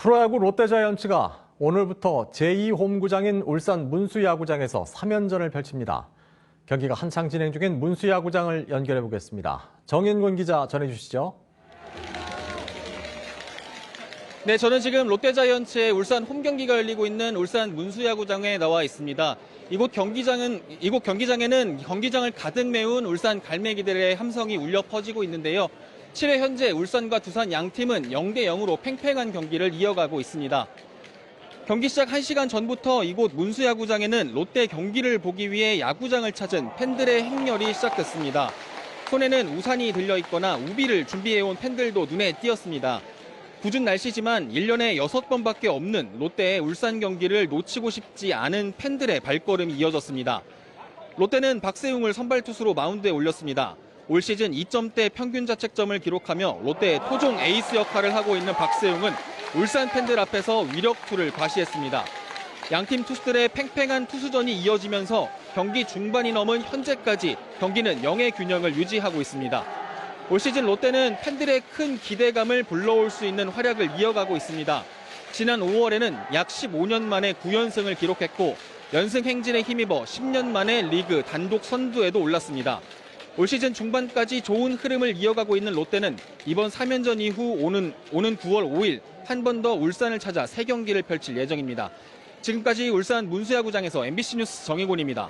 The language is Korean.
프로야구 롯데자이언츠가 오늘부터 제2홈구장인 울산 문수야구장에서 3연전을 펼칩니다. 경기가 한창 진행 중인 문수야구장을 연결해 보겠습니다. 정인권 기자 전해주시죠. 네, 저는 지금 롯데자이언츠의 울산 홈 경기가 열리고 있는 울산 문수야구장에 나와 있습니다. 이곳 경기장은 이곳 경기장에는 경기장을 가득 메운 울산 갈매기들의 함성이 울려 퍼지고 있는데요. 7회 현재 울산과 두산 양 팀은 0대 0으로 팽팽한 경기를 이어가고 있습니다. 경기 시작 1시간 전부터 이곳 문수야구장에는 롯데 경기를 보기 위해 야구장을 찾은 팬들의 행렬이 시작됐습니다. 손에는 우산이 들려 있거나 우비를 준비해온 팬들도 눈에 띄었습니다. 궂은 날씨지만 1년에 6번밖에 없는 롯데의 울산 경기를 놓치고 싶지 않은 팬들의 발걸음이 이어졌습니다. 롯데는 박세웅을 선발 투수로 마운드에 올렸습니다. 올 시즌 2점대 평균 자책점을 기록하며 롯데의 토종 에이스 역할을 하고 있는 박세웅은 울산 팬들 앞에서 위력투를 과시했습니다. 양팀 투수들의 팽팽한 투수전이 이어지면서 경기 중반이 넘은 현재까지 경기는 영의 균형을 유지하고 있습니다. 올 시즌 롯데는 팬들의 큰 기대감을 불러올 수 있는 활약을 이어가고 있습니다. 지난 5월에는 약 15년 만에 9연승을 기록했고 연승 행진에 힘입어 10년 만에 리그 단독 선두에도 올랐습니다. 올 시즌 중반까지 좋은 흐름을 이어가고 있는 롯데는 이번 3연전 이후 오는, 오는 9월 5일 한 번 더 울산을 찾아 새 경기를 펼칠 예정입니다. 지금까지 울산 문수야구장에서 MBC 뉴스 정혜곤입니다.